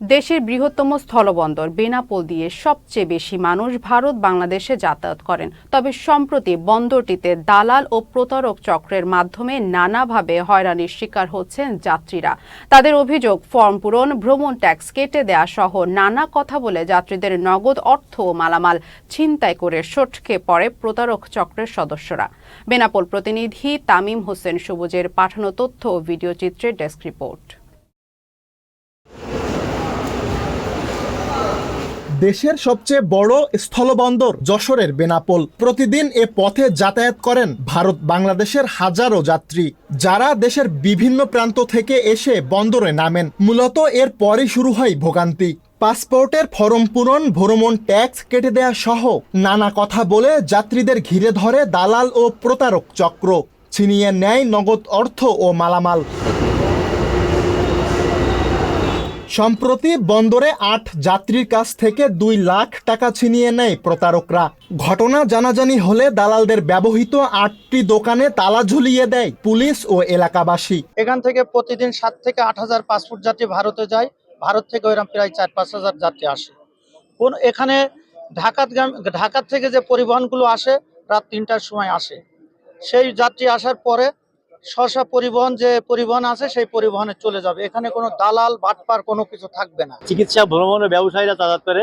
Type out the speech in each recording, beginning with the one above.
দেশের বৃহত্তম স্থলবন্দর বেনাপোল দিয়ে সবচেয়ে বেশি মানুষ ভারত বাংলাদেশে যাতায়াত করেন। তবে সম্প্রতি বন্দরটিতে দালাল ও প্রতারক চক্রের মাধ্যমে নানাভাবে হয়রানির শিকার হচ্ছেন যাত্রীরা। তাদের অভিযোগ, ফর্ম পূরণ, ভ্রমণ ট্যাক্স কেটে দেয়া সহ নানা কথা বলে যাত্রীদের নগদ অর্থ ও মালামাল ছিনতাই করে সটকে পড়ে প্রতারক চক্রের সদস্যরা। বেনাপোল প্রতিনিধি তামিম হোসেন সবুজের পাঠানো তথ্য ও ভিডিও চিত্রের ডেস্ক রিপোর্ট। দেশের সবচেয়ে বড় স্থলবন্দর যশোরের বেনাপোল। প্রতিদিন এ পথে যাতায়াত করেন ভারত বাংলাদেশের হাজারো যাত্রী। যারা দেশের বিভিন্ন প্রান্ত থেকে এসে বন্দরে নামেন। মূলত এর পরে শুরু হয় ভোগান্তি। পাসপোর্টের ফরম পূরণ, ভ্রমণ ট্যাক্স কেটে দেয়া সহ নানা কথা বলে যাত্রীদের ঘিরে ধরে দালাল ও প্রতারক চক্র। ছিনিয়ে নেয় নগদ অর্থ ও মালামাল। সম্প্রতি বন্দরে আট যাত্রীর কাছ থেকে দুই লাখ টাকা ছিনিয়ে নেয় প্রতারকরা। ঘটনা জানাজানি হলে দালালদের ব্যবহৃত আটটি দোকানে তালা ঝুলিয়ে দেয় পুলিশ ও এলাকাবাসী। এখান থেকে প্রতিদিন সাত থেকে আট হাজার পাসপোর্ট যাত্রী ভারতে যায়। ভারত থেকে ওইরকম প্রায় চার পাঁচ হাজার যাত্রী আসে। কোন এখানে ঢাকাত ঢাকার থেকে যে পরিবহনগুলো আসে, রাত তিনটার সময় আসে। সেই যাত্রী আসার পরে স্বশা পরিবহন যে পরিবহন আছে, সেই পরিবহনে চলে যাবে। এখানে কোনো দালাল, বাটপার কোনো কিছু থাকবে না। চিকিৎসা ভ্রমণের ব্যবসায়ীরা যাতায়াত করে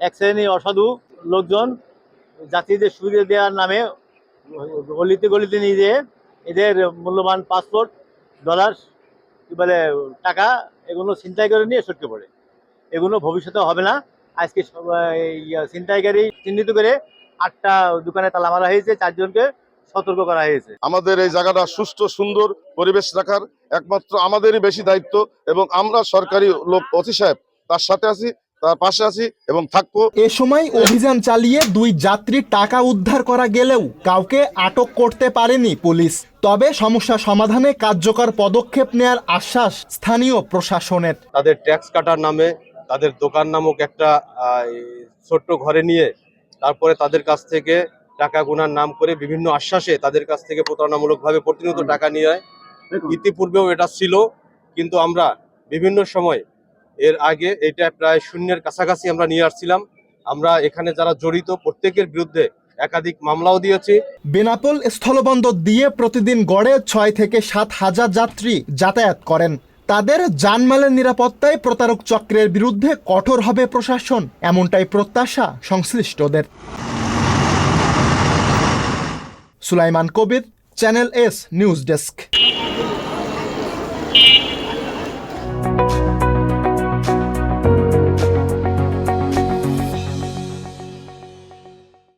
এক শ্রেণি অসাধু লোকজন যাত্রীদের সুবিধা দেওয়ার নামে গলিতে গলিতে নিয়ে যেয়ে এদের মূল্যবান পাসপোর্ট, ডলার, কি বলে, টাকা, এগুলো ছিনতাই করে নিয়ে সটকে পড়ে। এগুলো ভবিষ্যতে হবে না। আজকে ছিনতাইকারী চিহ্নিত করে আটটা দোকানে তালা মারা হয়েছে, চারজনকে সতর্ক করা হয়েছে। আমাদের এই জায়গাটা সুস্থ সুন্দর পরিবেশ রাখার একমাত্র আমাদেরই বেশি দায়িত্ব এবং আমরা সরকারি লোক অতি সাহেব তার সাথে আছি তার পাশে আছি এবং থাকব। এ সময় অভিযান চালিয়ে দুই যাত্রীর টাকা উদ্ধার করা গেলেও কাউকে আটক করতে পারেনি পুলিশ। তবে সমস্যা সমাধানে কার্যকর পদক্ষেপ নেয়ার আশ্বাস স্থানীয় প্রশাসনের। তাদের ট্যাক্স কাটার নামে তাদের দোকান নামক একটা ছোট্ট ঘরে নিয়ে তারপরে তাদের কাছ থেকে টাকা গোনার নাম করে বিভিন্ন আশ্বাসে তাদের কাছ থেকে প্রতারণামূলকভাবে প্রতিনিয়ত টাকা নিয়ে হয় ইতিপূর্বেও এটা ছিল কিন্তু আমরা বিভিন্ন সময় এর আগে এটা প্রায় শূন্যের কাছাকাছি আমরা নিয়ে আসছিলাম। আমরা এখানে যারা জড়িত প্রত্যেকের বিরুদ্ধে একাধিক মামলাও দিয়েছি। বেনাপোল স্থলবন্দর দিয়ে প্রতিদিন গড়ে ছয় থেকে সাত হাজার যাত্রী যাতায়াত করেন। তাদের জানমালের নিরাপত্তায় প্রতারক চক্রের বিরুদ্ধে কঠোর হবে প্রশাসন এমনটাই প্রত্যাশা সংশ্লিষ্টদের। Sulaiman Kabir channel S news desk